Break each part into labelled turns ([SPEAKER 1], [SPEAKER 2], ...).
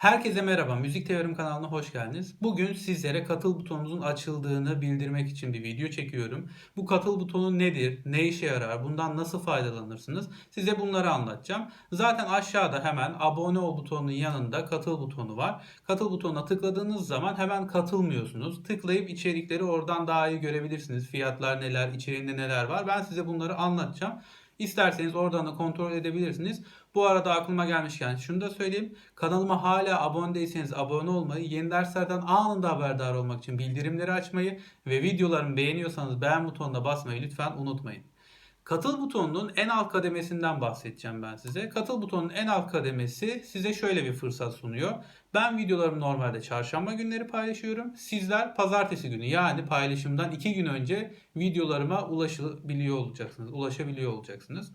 [SPEAKER 1] Herkese merhaba, Müzik Teorim kanalına hoş geldiniz. Bugün sizlere katıl butonunuzun açıldığını bildirmek için bir video çekiyorum. Bu katıl butonu nedir, ne işe yarar, bundan nasıl faydalanırsınız? Size bunları anlatacağım. Zaten aşağıda hemen abone ol butonunun yanında katıl butonu var. Katıl butonuna tıkladığınız zaman hemen katılmıyorsunuz. Tıklayıp içerikleri oradan daha iyi görebilirsiniz. Fiyatlar neler, içeriğinde neler var. Ben size bunları anlatacağım. İsterseniz oradan da kontrol edebilirsiniz. Bu arada aklıma gelmişken şunu da söyleyeyim. Kanalıma hala abone değilseniz abone olmayı, yeni derslerden anında haberdar olmak için bildirimleri açmayı ve videolarımı beğeniyorsanız beğen butonuna basmayı lütfen unutmayın. Katıl butonunun en alt kademesinden bahsedeceğim ben size. Katıl butonunun en alt kademesi size şöyle bir fırsat sunuyor. Ben videolarımı normalde çarşamba günleri paylaşıyorum. Sizler pazartesi günü yani paylaşımdan 2 gün önce videolarıma ulaşabiliyor olacaksınız. Ulaşabiliyor olacaksınız.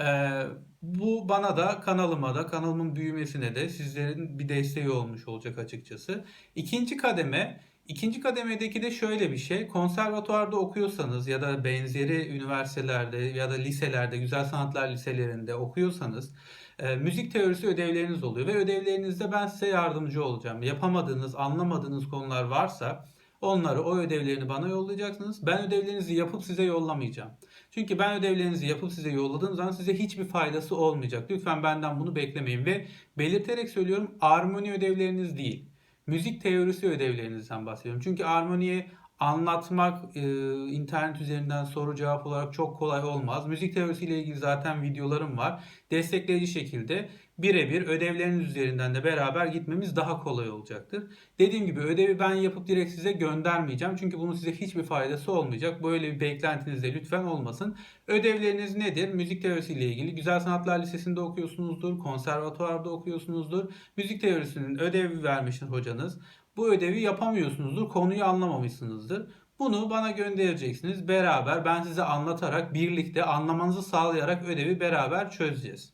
[SPEAKER 1] Ee, bu bana da kanalıma da kanalımın büyümesine de sizlerin bir desteği olmuş olacak açıkçası. İkinci kademe İkinci kademedeki de şöyle bir şey. Konservatuvarda okuyorsanız ya da benzeri üniversitelerde ya da liselerde, güzel sanatlar liselerinde okuyorsanız e, müzik teorisi ödevleriniz oluyor ve ödevlerinizde ben size yardımcı olacağım. Yapamadığınız, anlamadığınız konular varsa onları o ödevlerini bana yollayacaksınız. Ben ödevlerinizi yapıp size yollamayacağım. Çünkü ben ödevlerinizi yapıp size yolladığım zaman size hiçbir faydası olmayacak. Lütfen benden bunu beklemeyin ve belirterek söylüyorum armoni ödevleriniz değil müzik teorisi ödevlerinizden bahsediyorum. Çünkü armoniyi anlatmak e, internet üzerinden soru cevap olarak çok kolay olmaz. Müzik teorisiyle ilgili zaten videolarım var. Destekleyici şekilde birebir ödevleriniz üzerinden de beraber gitmemiz daha kolay olacaktır. Dediğim gibi ödevi ben yapıp direkt size göndermeyeceğim. Çünkü bunun size hiçbir faydası olmayacak. Böyle bir beklentiniz de lütfen olmasın. Ödevleriniz nedir? Müzik teorisiyle ilgili. Güzel Sanatlar Lisesi'nde okuyorsunuzdur. Konservatuvarda okuyorsunuzdur. Müzik teorisinin ödevi vermiştir hocanız. Bu ödevi yapamıyorsunuzdur. Konuyu anlamamışsınızdır. Bunu bana göndereceksiniz. Beraber ben size anlatarak birlikte anlamanızı sağlayarak ödevi beraber çözeceğiz.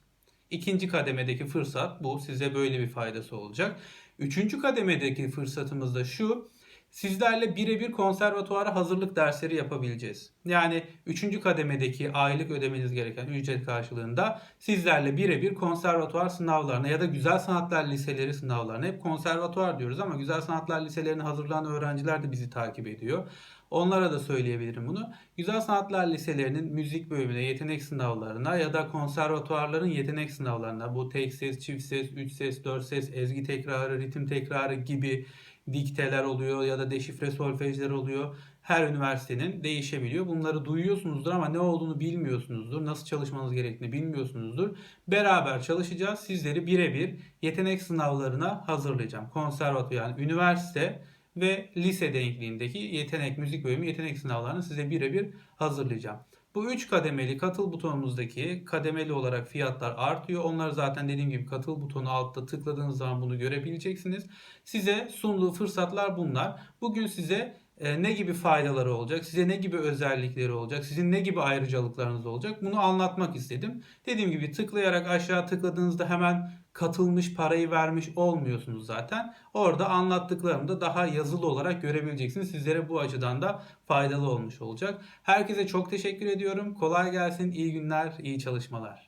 [SPEAKER 1] İkinci kademedeki fırsat bu. Size böyle bir faydası olacak. Üçüncü kademedeki fırsatımız da şu. Sizlerle birebir konservatuvara hazırlık dersleri yapabileceğiz. Yani 3. kademedeki aylık ödemeniz gereken ücret karşılığında sizlerle birebir konservatuvar sınavlarına ya da güzel sanatlar liseleri sınavlarına hep konservatuvar diyoruz ama güzel sanatlar liselerine hazırlanan öğrenciler de bizi takip ediyor. Onlara da söyleyebilirim bunu. Güzel Sanatlar Liselerinin müzik bölümüne, yetenek sınavlarına ya da konservatuarların yetenek sınavlarına bu tek ses, çift ses, üç ses, dört ses, ezgi tekrarı, ritim tekrarı gibi dikteler oluyor ya da deşifre solfejler oluyor. Her üniversitenin değişebiliyor. Bunları duyuyorsunuzdur ama ne olduğunu bilmiyorsunuzdur. Nasıl çalışmanız gerektiğini bilmiyorsunuzdur. Beraber çalışacağız. Sizleri birebir yetenek sınavlarına hazırlayacağım. Konservatuvar yani üniversite ve lise denkliğindeki yetenek müzik bölümü yetenek sınavlarını size birebir hazırlayacağım. Bu 3 kademeli katıl butonumuzdaki kademeli olarak fiyatlar artıyor. Onları zaten dediğim gibi katıl butonu altta tıkladığınız zaman bunu görebileceksiniz. Size sunduğu fırsatlar bunlar. Bugün size e, ne gibi faydaları olacak, size ne gibi özellikleri olacak, sizin ne gibi ayrıcalıklarınız olacak bunu anlatmak istedim. Dediğim gibi tıklayarak aşağı tıkladığınızda hemen katılmış parayı vermiş olmuyorsunuz zaten. Orada anlattıklarımı da daha yazılı olarak görebileceksiniz. Sizlere bu açıdan da faydalı olmuş olacak. Herkese çok teşekkür ediyorum. Kolay gelsin, iyi günler, iyi çalışmalar.